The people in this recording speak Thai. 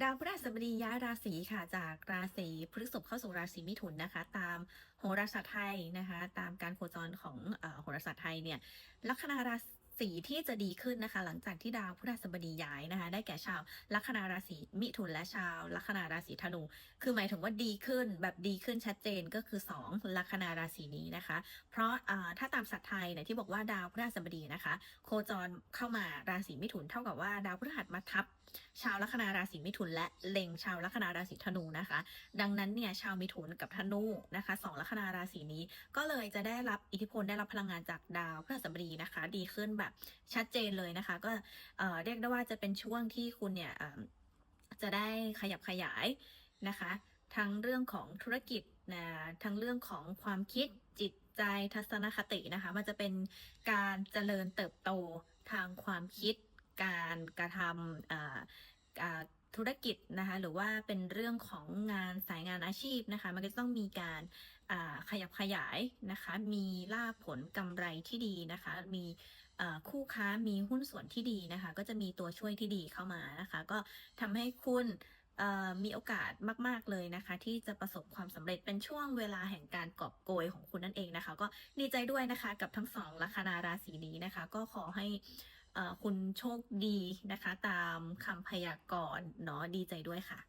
ดาวพฤหัสบดีย้ายราศีค่ะจากราศีพฤษภเข้าสู่ราศีมิถุนนะคะ ตามโหราศาสตร์ไทยนะคะ ตามการโคจรของอโหราศาสตร์ไทยเนี่ยลัคนารา ศีที่จะดีขึ้นนะคะ หลังจากที่ดาวพฤหัสบดีย้ายนะคะ ได้แก่ชาวลัคนาราศีมิถุนและชาวลัคนาราศีธนู คือหมายถึงว่าดีขึ้นแบบดีขึ้นชัดเจนก็คือ 2 ลัคนาราศีนี้นะคะ เพราะาถ้าตามศาสตร์ไทยเนี่ยที่บอกว่าดาวพฤหัสบดีนะคะ โคจรเข้ามาราศีมิถุนเท่ากับว่าดาวพฤหัสมาทับ ชาวลัคนาราศีมิถุน และเล็งชาวลัคนาราศีธนูนะคะ ดังนั้นเนี่ยชาวมิถุนกับธนูนะคะสองลัคนาราศีนี้ก็เลยจะได้รับอิทธิพลได้รับพลังงานจากดาวพฤหัสบดีนะคะ ดีขึ้นแบบชัดเจนเลยนะคะ ก็เรียกได้ว่าจะเป็นช่วงที่คุณเนี่ยจะได้ขยับขยายนะคะ ทั้งเรื่องของธุรกิจนะทั้งเรื่องของความคิดจิตใจทัศนคตินะคะ มันจะเป็นการเจริญเติบโตทางความคิด การกระทำ ธุรกิจนะคะหรือว่าเป็นเรื่องของงานสายงานอาชีพนะคะ มันก็ต้องมีการอ่าขยับขยายนะคะ มีล่าผลกำไรที่ดีนะคะ มีคู่ค้ามีหุ้นส่วนที่ดีนะคะ ก็จะมีตัวช่วยที่ดีเข้ามานะคะ ก็ทำให้คุณมีโอกาสมาก ๆ เลยนะคะ ที่จะประสบความสำเร็จเป็นช่วงเวลาแห่งการกอบโกยของคุณนั่นเองนะคะ ก็ดีใจด้วยนะคะกับทั้งสองลัคนาราศีนี้นะคะ ก็ขอให้ คุณโชคดีนะคะ ตามคำพยากรณ์เนาะดีใจด้วยค่ะ